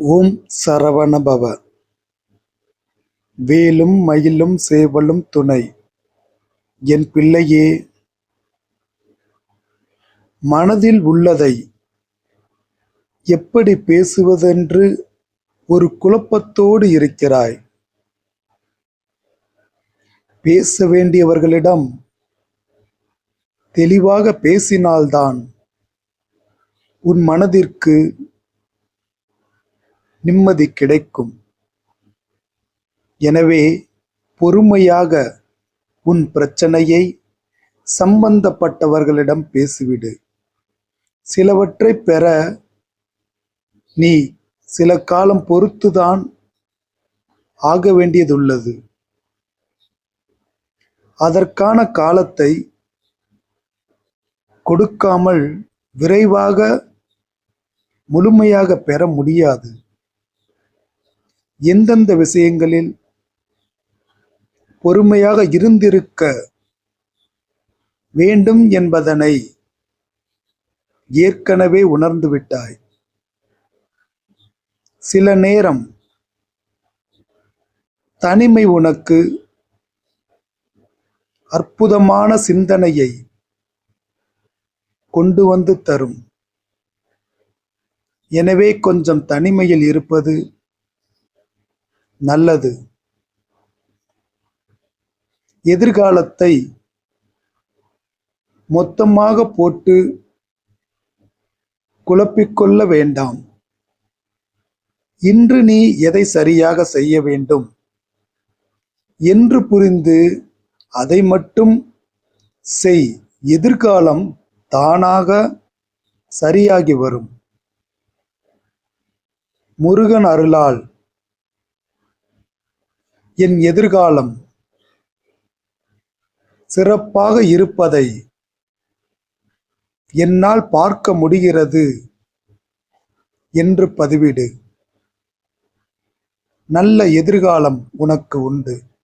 ஓம் சரவணபவ. வேலும் மயிலும் சேவலும் துணை. என் பிள்ளையே மனதில் உள்ளதை எப்படி பேசுவதென்று ஒரு குழப்பத்தோடு இருக்கிறாய். பேச வேண்டியவர்களிடம் தெளிவாக பேசினால்தான் உன் மனதிற்கு நிம்மதி கிடைக்கும். எனவே பொறுமையாக உன் பிரச்சனையை சம்பந்தப்பட்டவர்களிடம் பேசிவிடு. சிலவற்றை பெற நீ சில காலம் பொறுத்துதான் ஆக வேண்டியதுள்ளது. அதற்கான காலத்தை கொடுக்காமல் விரைவாக முழுமையாக பெற முடியாது. எந்தெந்த விஷயங்களில் பொறுமையாக இருந்திருக்க வேண்டும் என்பதனை ஏற்கனவே உணர்ந்து விட்டாய். சில நேரம் தனிமை உனக்கு அற்புதமான சிந்தனையை கொண்டு வந்து தரும். எனவே கொஞ்சம் தனிமையில் இருப்பது நல்லது. எதிர்காலத்தை மொத்தமாக போட்டு குழப்பிக்கொள்ள வேண்டாம். இன்று நீ எதை சரியாக செய்ய வேண்டும்? என்று புரிந்து அதை மட்டும் செய். எதிர்காலம் தானாக சரியாகி வரும். முருகன் அருளால் என் எதிர்காலம் சிறப்பாக இருப்பதை என்னால் பார்க்க முடிகிறது என்று பதிவிடு. நல்ல எதிர்காலம் உனக்கு உண்டு.